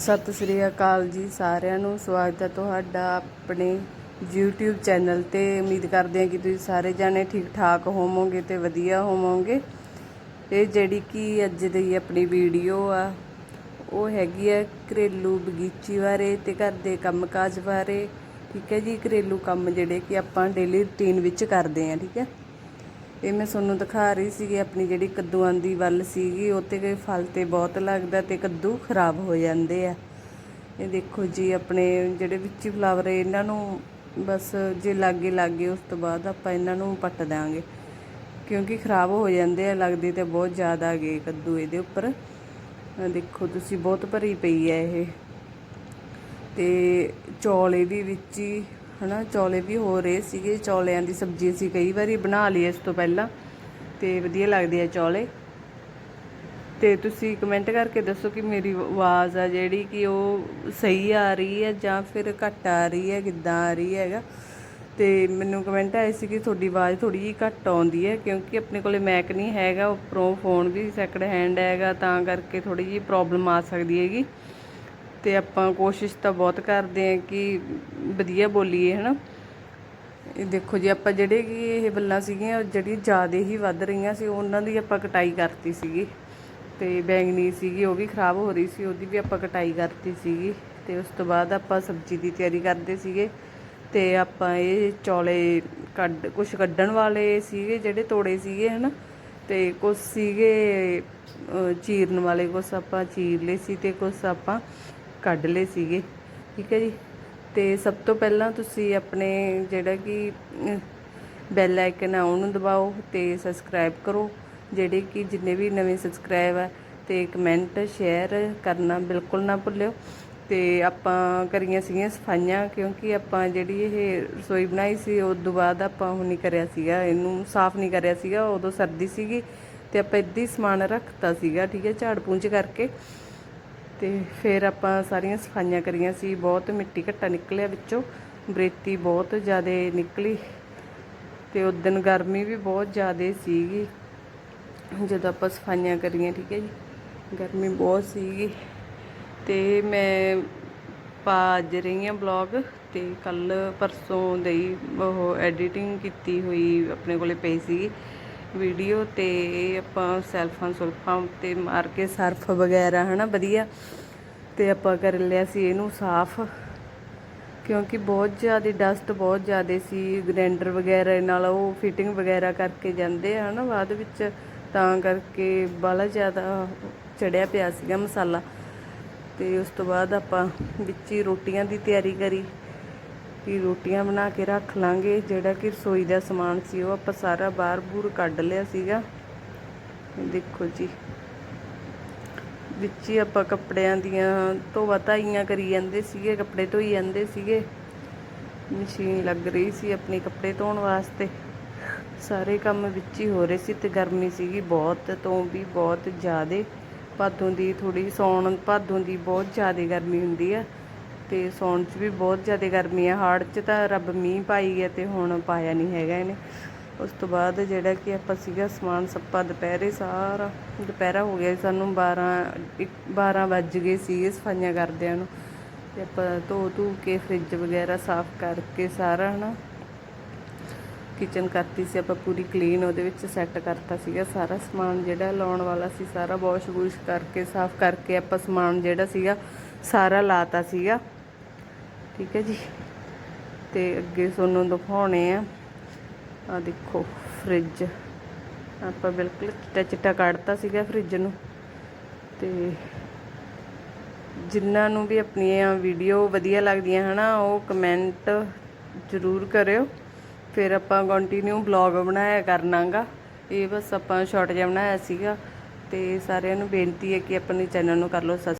ਸਤਿ ਸ੍ਰੀ ਅਕਾਲ ਜੀ ਸਾਰਿਆਂ ਨੂੰ। ਸਵਾਗਤ ਹੈ ਤੁਹਾਡਾ ਆਪਣੇ YouTube ਚੈਨਲ ਤੇ। ਉਮੀਦ ਕਰਦੇ ਹਾਂ ਕਿ ਤੁਸੀਂ ਸਾਰੇ ਜਾਣੇ ਠੀਕ ਠਾਕ ਹੋਵੋਗੇ ਤੇ ਵਧੀਆ ਹੋਵੋਗੇ। ਇਹ ਜਿਹੜੀ ਕਿ ਅੱਜ ਦੀ ਆਪਣੀ ਵੀਡੀਓ ਆ, ਉਹ ਹੈਗੀ ਹੈ ਘਰੇਲੂ ਬਗੀਚੀ ਬਾਰੇ ਤੇ ਘਰ ਦੇ ਕੰਮਕਾਜ ਬਾਰੇ। ਠੀਕ ਹੈ ਜੀ, ਘਰੇਲੂ ਕੰਮ ਜਿਹੜੇ ਕਿ ਆਪਾਂ ਡੇਲੀ ਰੁਟੀਨ ਵਿੱਚ ਕਰਦੇ ਹਾਂ, ਠੀਕ ਹੈ। ਇਹ ਮੈਂ ਤੁਹਾਨੂੰ ਦਿਖਾ ਰਹੀ ਸੀਗੀ, ਆਪਣੀ ਜਿਹੜੀ ਕੱਦੂਆਂ ਦੀ ਵੱਲ ਸੀਗੀ ਉਹ ਤੇ ਕੋਈ ਫਲ ਤੇ ਬਹੁਤ ਲੱਗਦਾ ਤੇ ਕੱਦੂ ਖਰਾਬ ਹੋ ਜਾਂਦੇ ਆ। ਇਹ ਦੇਖੋ ਜੀ, ਆਪਣੇ ਜਿਹੜੇ ਵਿੱਚ ਫਲਾਵਰ ਇਹਨਾਂ ਨੂੰ ਬਸ ਜੇ ਲਾਗੇ ਲਾਗੇ ਉਸ ਤੋਂ ਬਾਅਦ ਆਪਾਂ ਇਹਨਾਂ ਨੂੰ ਪੱਟ ਦਾਂਗੇ ਕਿਉਂਕਿ ਖਰਾਬ ਹੋ ਜਾਂਦੇ ਆ, ਲੱਗਦੇ ਤੇ ਬਹੁਤ ਜ਼ਿਆਦਾ ਗਏ ਕੱਦੂ ਇਹਦੇ ਉੱਪਰ। ਦੇਖੋ, ਤੁਸੀਂ ਬਹੁਤ ਭਰੀ ਪਈ ਹੈ ਇਹ। ਤੇ ਇਹ ਵੀ ਵਿੱਚ ਹੀ ਹਨਾ, ਚੌਲੇ ਵੀ ਹੋ ਰਹੇ ਸੀਗੇ, ਚੌਲਿਆਂ ਦੀ ਸਬਜ਼ੀ ਅਸੀਂ ਕਈ ਵਾਰੀ ਬਣਾ ਲਈ ਇਸ ਤੋਂ ਪਹਿਲਾਂ, ਤੇ ਵਧੀਆ ਲੱਗਦੇ ਆ ਚੌਲੇ। ਤੇ ਤੁਸੀਂ ਕਮੈਂਟ ਕਰਕੇ ਦੱਸੋ ਕਿ ਮੇਰੀ ਆਵਾਜ਼ ਆ ਜਿਹੜੀ ਕਿ ਉਹ ਸਹੀ ਆ ਰਹੀ ਹੈ ਜਾਂ ਫਿਰ ਘੱਟ ਆ ਰਹੀ ਹੈ, ਕਿੱਦਾਂ ਆ ਰਹੀ ਹੈਗਾ। ਤੇ ਮੈਨੂੰ ਕਮੈਂਟ ਆਏ ਸੀ ਕਿ ਤੁਹਾਡੀ ਆਵਾਜ਼ ਥੋੜੀ ਜਿਹੀ ਘੱਟ ਆਉਂਦੀ ਹੈ, ਕਿਉਂਕਿ ਆਪਣੇ ਕੋਲੇ ਮੈਕ ਨਹੀਂ ਹੈਗਾ, ਉੱਪਰੋਂ ਫੋਨ ਵੀ ਸੈਕੰਡ ਹੈਂਡ ਹੈਗਾ, ਤਾਂ ਕਰਕੇ ਥੋੜੀ ਜਿਹੀ ਪ੍ਰੋਬਲਮ ਆ ਸਕਦੀ ਹੈਗੀ। ਤੇ ਆਪਾਂ ਕੋਸ਼ਿਸ਼ ਤਾਂ ਬਹੁਤ ਕਰਦੇ ਹਾਂ ਕਿ ਵਧੀਆ ਬੋਲੀਏ, ਹਨਾ। ਇਹ ਦੇਖੋ ਜੀ, ਆਪਾਂ ਜਿਹੜੇ ਕਿ ਇਹ ਬੱਲਾਂ ਸੀਗੀਆਂ ਜਿਹੜੀ ਜ਼ਿਆਦਾ ਹੀ ਵੱਧ ਰਹੀਆਂ ਸੀ, ਉਹਨਾਂ ਦੀ ਆਪਾਂ ਕਟਾਈ ਕਰਤੀ ਸੀਗੀ। ਤੇ ਬੈਂਗਣੀ ਸੀਗੀ, ਉਹ ਵੀ ਖਰਾਬ ਹੋ ਰਹੀ ਸੀ, ਉਹਦੀ ਵੀ ਆਪਾਂ ਕਟਾਈ ਕਰਤੀ ਸੀਗੀ। ਤੇ ਉਸ ਤੋਂ ਬਾਅਦ ਆਪਾਂ ਸਬਜ਼ੀ ਦੀ ਤਿਆਰੀ ਕਰਦੇ ਸੀਗੇ। ਤੇ ਆਪਾਂ ਇਹ ਚੌਲੇ ਕੱਢ ਕੁਝ ਕੱਢਣ ਵਾਲੇ ਸੀਗੇ, ਜਿਹੜੇ ਤੋੜੇ ਸੀਗੇ, ਹਨਾ। ਤੇ ਕੁਝ ਸੀਗੇ ਚੀਰਨ ਵਾਲੇ ਕੁਝ ਆਪਾਂ ਚੀਰ ਲਏ ਸੀ ਤੇ ਕੁਝ ਆਪਾਂ ਕੱਢ ਲਏ ਸੀਗੇ, ਠੀਕ ਹੈ ਜੀ। ਤੇ ਸਭ ਤੋਂ ਪਹਿਲਾਂ ਤੁਸੀਂ ਆਪਣੇ ਜਿਹੜਾ ਕਿ ਬੈਲ ਆਈਕਨ ਆ, ਉਹਨੂੰ ਦਬਾਓ ਤੇ ਸਬਸਕ੍ਰਾਈਬ ਕਰੋ। ਜਿਹੜੇ ਕਿ ਜਿੰਨੇ ਵੀ ਨਵੇਂ ਸਬਸਕ੍ਰਾਈਬ ਆ ਤੇ ਕਮੈਂਟ ਸ਼ੇਅਰ ਕਰਨਾ ਬਿਲਕੁਲ ਨਾ ਭੁੱਲਿਓ। ਤੇ ਆਪਾਂ ਕਰੀਆਂ ਸੀਗੀਆਂ ਸਫਾਈਆਂ, ਕਿਉਂਕਿ ਆਪਾਂ ਜਿਹੜੀ ਇਹ ਰਸੋਈ ਬਣਾਈ ਸੀ ਉਸ ਤੋਂ ਬਾਅਦ ਆਪਾਂ ਉਹ ਨਹੀਂ ਕਰਿਆ ਸੀਗਾ। ਇਹਨੂੰ ਸਾਫ਼ ਨਹੀਂ ਕਰਿਆ ਸੀਗਾ, ਉਦੋਂ ਸਰਦੀ ਸੀਗੀ ਤੇ ਆਪਾਂ ਇੱਦਾਂ ਹੀ ਸਮਾਨ ਰੱਖਤਾ ਸੀਗਾ, ਠੀਕ ਹੈ ਝਾੜ ਪੂੰਝ ਕਰਕੇ। ਤੇ ਫਿਰ ਆਪਾਂ ਸਾਰੀਆਂ ਸਫਾਈਆਂ ਕਰੀਆਂ ਸੀ, ਬਹੁਤ ਮਿੱਟੀ ਘੱਟਾ ਨਿਕਲਿਆ ਵਿੱਚੋਂ, ਬਰੇਤੀ ਬਹੁਤ ਜ਼ਿਆਦਾ ਨਿਕਲੀ ਤੇ ਉਸ ਦਿਨ ਗਰਮੀ ਵੀ ਬਹੁਤ ਜ਼ਿਆਦਾ ਸੀਗੀ। ਜਦੋਂ ਆਪਾਂ ਸਫਾਈਆਂ ਕਰੀਆਂ, ਠੀਕ ਹੈ ਜੀ, ਗਰਮੀ ਬਹੁਤ ਸੀਗੀ ਤੇ ਮੈਂ ਪਾ ਅੱਜ ਰਹੀ ਹਾਂ ਬਲੌਗ ਤੇ ਕੱਲ ਪਰਸੋਂ ਦੇ ਉਹ ਐਡੀਟਿੰਗ ਕੀਤੀ ਹੋਈ ਆਪਣੇ ਕੋਲੇ ਪਈ ਸੀ ਵੀਡੀਓ ਤੇ ਆਪਾਂ ਸੈਲਫਾਂ ਸੁਲਫਾਂ ਤੇ ਮਾਰ ਕੇ ਸਰਫ ਵਗੈਰਾ, ਹਨਾ, ਵਧੀਆ। ਤੇ ਆਪਾਂ ਕਰ ਲਿਆ ਸੀ ਇਹਨੂੰ ਸਾਫ਼, ਕਿਉਂਕਿ ਬਹੁਤ ਜ਼ਿਆਦਾ ਡਸਟ ਬਹੁਤ ਜ਼ਿਆਦਾ ਸੀ ਗ੍ਰੈਂਡਰ ਵਗੈਰਾ ਨਾਲ ਉਹ ਫਿਟਿੰਗ ਵਗੈਰਾ ਕਰਕੇ ਜਾਂਦੇ ਆ, ਹਨਾ, ਬਾਅਦ ਵਿੱਚ। ਤਾਂ ਕਰਕੇ ਬਾਲਾ ਜ਼ਿਆਦਾ ਚੜਿਆ ਪਿਆ ਸੀਗਾ ਮਸਾਲਾ। ਤੇ ਉਸ ਤੋਂ ਬਾਅਦ ਆਪਾਂ ਵਿੱਚ ਹੀ ਰੋਟੀਆਂ ਦੀ ਤਿਆਰੀ ਕਰੀ। ਕਿ ਰੋਟੀਆਂ ਬਣਾ ਕੇ ਰੱਖ ਲਾਂਗੇ। ਜਿਹੜਾ ਕਿ ਰਸੋਈ ਦਾ ਸਮਾਨ ਸੀ, ਉਹ ਆਪਾਂ ਸਾਰਾ ਬਾਹਰ ਬੂਰ ਕੱਢ ਲਿਆ ਸੀਗਾ। ਦੇਖੋ ਜੀ, ਵਿੱਚ ਹੀ ਆਪਾਂ ਕੱਪੜਿਆਂ ਦੀਆਂ ਧੋਵਾ ਧਾਈਆਂ ਕਰੀ ਜਾਂਦੇ ਸੀਗੇ, ਕੱਪੜੇ ਧੋਈ ਜਾਂਦੇ ਸੀਗੇ। ਮਸ਼ੀਨ ਲੱਗ ਰਹੀ ਸੀ ਆਪਣੇ ਕੱਪੜੇ ਧੋਣ ਵਾਸਤੇ। ਸਾਰੇ ਕੰਮ ਵਿੱਚ ਹੀ ਹੋ ਰਹੇ ਸੀ ਤੇ ਗਰਮੀ ਸੀਗੀ ਬਹੁਤ, ਤੋਂ ਵੀ ਬਹੁਤ ਜ਼ਿਆਦੇ। ਭਾਦੋਂ ਦੀ ਥੋੜੀ ਸੌਣ, ਭਾਦੋਂ ਦੀ ਬਹੁਤ ਜ਼ਿਆਦਾ ਗਰਮੀ ਹੁੰਦੀ ਆ। ਤੇ ਸੌਣ 'ਚ ਵੀ ਬਹੁਤ ਜ਼ਿਆਦਾ ਗਰਮੀ ਆ। ਹਾੜ 'ਚ ਤਾਂ ਰੱਬ ਮੀਂਹ ਪਾਈ ਗਿਆ ਤੇ ਹੁਣ ਪਾਇਆ ਨਹੀਂ ਹੈਗਾ ਇਹਨੇ। ਉਸ ਤੋਂ ਬਾਅਦ ਜਿਹੜਾ ਕਿ ਆਪਾਂ ਸੀਗਾ ਸਮਾਨ ਸੱਪਾ ਦੁਪਹਿਰੇ ਸਾਰਾ ਦੁਪਹਿਰਾ ਹੋ ਗਿਆ ਸਾਨੂੰ 12 ਇੱਕ- 12 ਵੱਜ ਗਏ ਸੀਗੇ ਸਫਾਈਆਂ ਕਰਦਿਆਂ ਨੂੰ। ਤੇ ਆਪਾਂ ਧੋ ਧੂ ਕੇ ਫ੍ਰਿਜ ਵਗੈਰਾ ਸਾਫ਼ ਕਰਕੇ ਸਾਰਾ ਹਨਾ ਕਿਚਨ ਕਰਤੀ ਸੀ ਆਪਾਂ ਪੂਰੀ ਕਲੀਨ ਉਹਦੇ ਵਿੱਚ ਸੈੱਟ ਕਰਤਾ ਸੀਗਾ ਸਾਰਾ ਸਮਾਨ ਜਿਹੜਾ ਲਾਉਣ ਵਾਲਾ ਸੀ, ਸਾਰਾ ਵਾਸ਼ ਵੂਸ਼ ਕਰਕੇ, ਸਾਫ਼ ਕਰਕੇ ਆਪਾਂ ਸਮਾਨ ਜਿਹੜਾ ਸੀਗਾ ਸਾਰਾ ਲਾਤਾ ਸੀਗਾ। ਠੀਕ ਹੈ ਜੀ। ਤੇ ਅੱਗੇ ਤੁਹਾਨੂੰ ਦਿਖਾਉਣੇ ਆ। ਆ ਦੇਖੋ ਫ੍ਰਿਜ ਆਪਾਂ ਬਿਲਕੁਲ ਚਿੱਟਾ ਚਿੱਟਾ ਕੱਢਤਾ ਸੀਗਾ ਫ੍ਰਿਜ ਨੂੰ। ਤੇ ਜਿਨ੍ਹਾਂ ਨੂੰ ਵੀ ਆਪਣੀਆਂ ਵੀਡੀਓ ਵਧੀਆ ਲੱਗਦੀਆਂ ਹਨਾ, ਉਹ ਕਮੈਂਟ ਜ਼ਰੂਰ ਕਰਿਓ। ਫਿਰ ਆਪਾਂ ਕੰਟੀਨਿਊ ਬਲੌਗ ਬਣਾਇਆ ਕਰਨਾਗਾ। ਇਹ ਬਸ ਆਪਾਂ ਸ਼ਾਰਟ ਜਿਹਾ ਬਣਾਇਆ ਸੀਗਾ। ਤੇ ਸਾਰਿਆਂ ਨੂੰ ਬੇਨਤੀ ਹੈ ਕਿ ਆਪਣੇ ਚੈਨਲ ਨੂੰ ਕਰ ਲਓ ਸਬਸਕ੍ਰਾਈਬ